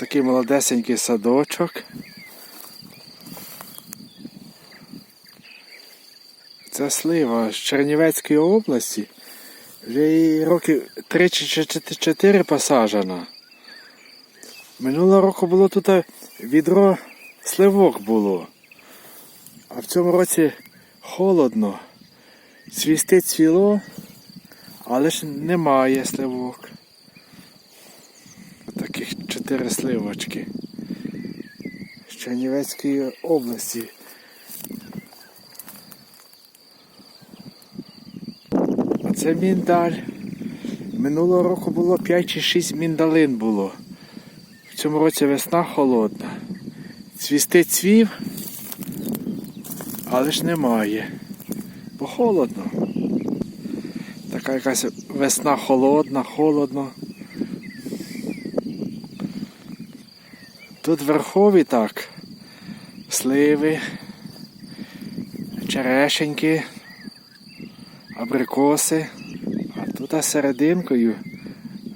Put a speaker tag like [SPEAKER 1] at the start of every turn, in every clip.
[SPEAKER 1] Такий молодесенький садочок. Це слива з Чернівецької області. Вже їй років 3 чи 4 посаджена. Минулого року було тут відро сливок було. А в цьому році холодно. Цвісти цвіло, але ж немає сливок. Чотири сливочки. З Чернівецької області. А це міндаль. Минулого року було 5 чи 6 міндалин було. В цьому році весна холодна. Цвісти цвів, але ж немає. Бо холодно. Така якась весна холодна, холодно. Тут верхові так. Сливи, черешеньки, абрикоси, а тут серединкою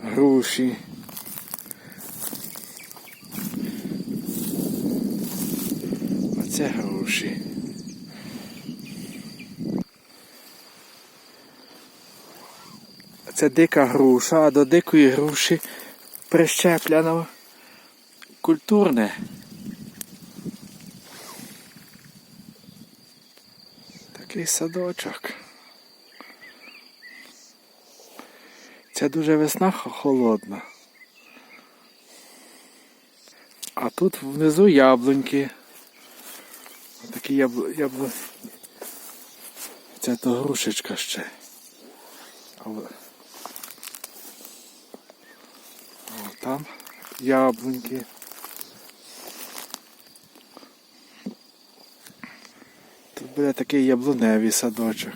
[SPEAKER 1] груші. Оце груші. Це дика груша, а до дикої груші прищеплено культурне. Такий садочок. Це дуже весна холодна. А тут внизу яблуньки. Такі яблу... яблу... Це то грушечка ще. О, там яблуньки. Буде такий яблуневий садочок.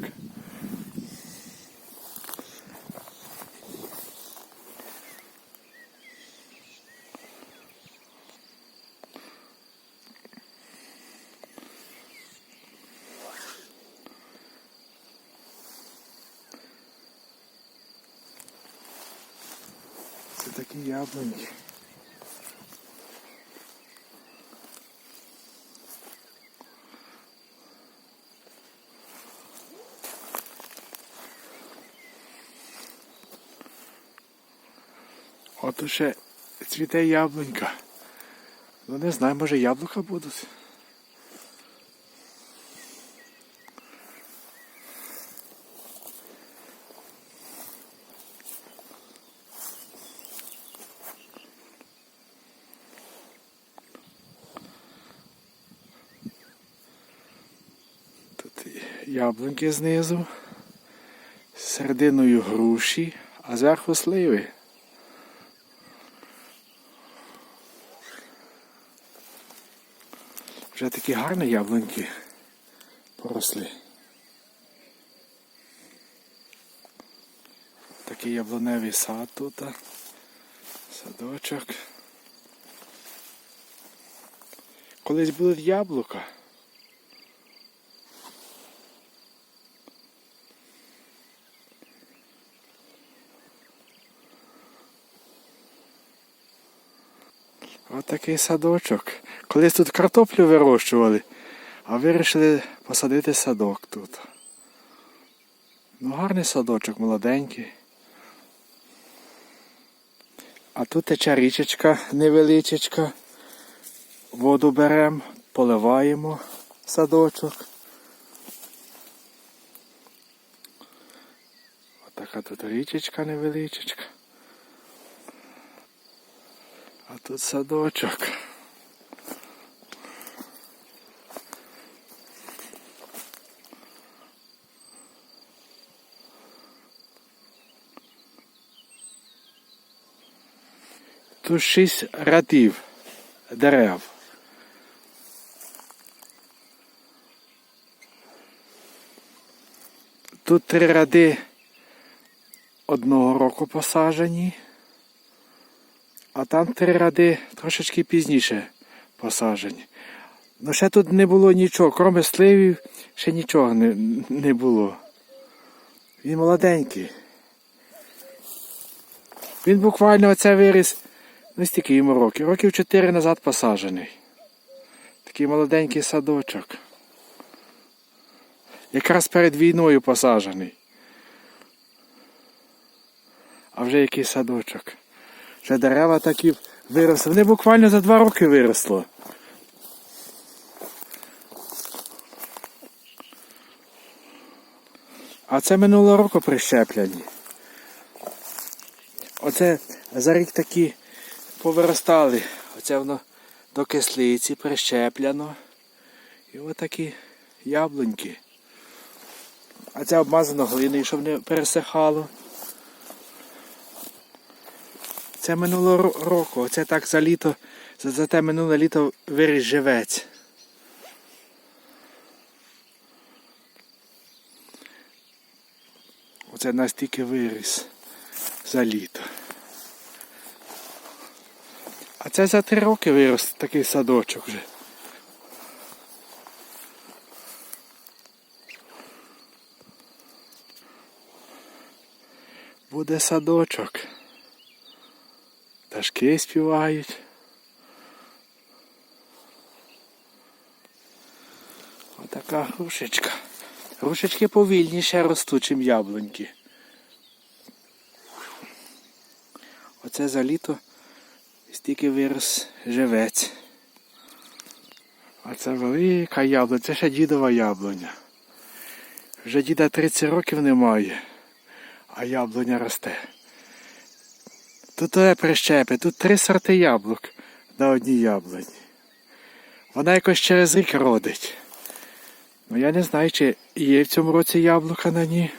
[SPEAKER 1] Це такі яблуньки. От уже цвіте яблунька. Ну не знаю, може яблука будуть. Тут яблуньки знизу, серединою груші, а зверху сливи. Вже такі гарні яблуньки поросли. Такий яблуневий сад тут. Садочок. Колись будуть яблука. Ось такий садочок. Колись тут картоплю вирощували, а вирішили посадити садок тут. Ну, гарний садочок, молоденький. А тут тече річечка невеличечка. Воду беремо, поливаємо садочок. Отака тут річечка невеличечка. А тут садочок. Тут шість рядів дерев. Тут три ряди одного року посаджені, а там три ряди трошечки пізніше посаджені. Ну ще тут не було нічого, крім сливів, ще нічого не, не було. Він молоденький. Він буквально оце виріс Ну, стільки йому років. Років 4 назад посаджений. Такий молоденький садочок. Якраз перед війною посаджений. А вже який садочок. Вже дерева такі виросли. Вони буквально за два роки виросло. А це минулого року прищеплені. Оце за рік такі повиростали. Оце воно до кислиці прищеплено. І отакі яблуньки. А це обмазано глиною, щоб не пересихало. Це минулого року. Оце так за літо, за, за те минуле літо виріс живець. Оце настільки виріс за літо. А це за три роки вирос такий садочок вже. Буде садочок. Пташки співають. Отака грушечка. Грушечки повільніше ростуть, чим яблуньки. Оце за літо стільки вирос живець. А це велика яблуня, це ще дідова яблуня. Вже діда 30 років немає, а яблуня росте. Тут є прищепи, тут три сорти яблук на одній яблуні. Вона якось через рік родить. Ну я не знаю, чи є в цьому році яблука на ній.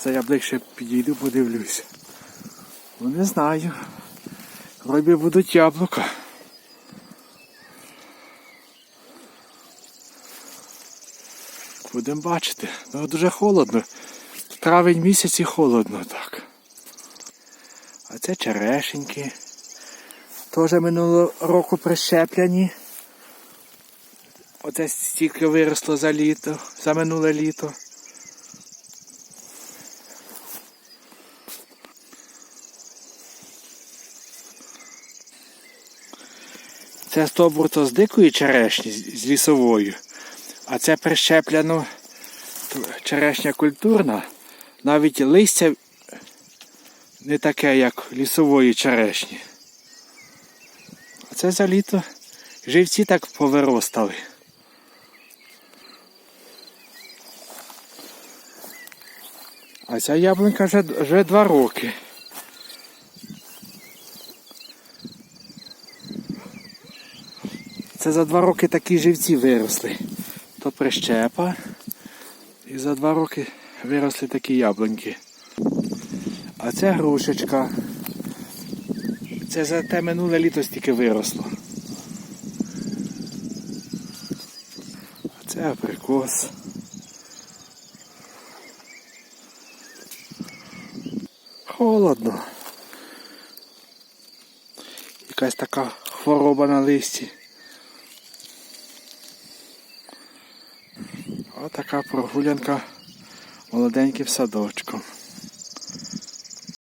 [SPEAKER 1] За яблук ще підійду, подивлюся. Ну не знаю. Вроді будуть яблука. Будемо бачити. Ну дуже холодно. Травень місяць і холодно так. А це черешеньки. Теж минулого року прищеплені. Оце стільки виросло за літо, за минуле літо. Це стобурто з дикої черешні, з лісовою. А це прищеплено черешня культурна. Навіть листя не таке, як лісової черешні. А це за літо живці так повиростали. А ця яблунька вже, вже два роки. Це за два роки такі живці виросли. То прищепа. І за два роки виросли такі яблуньки. А це грушечка. Це за те минуле літо стільки виросло. А це абрикос. Холодно. Якась така хвороба на листі. Отака прогулянка молоденьким садочком.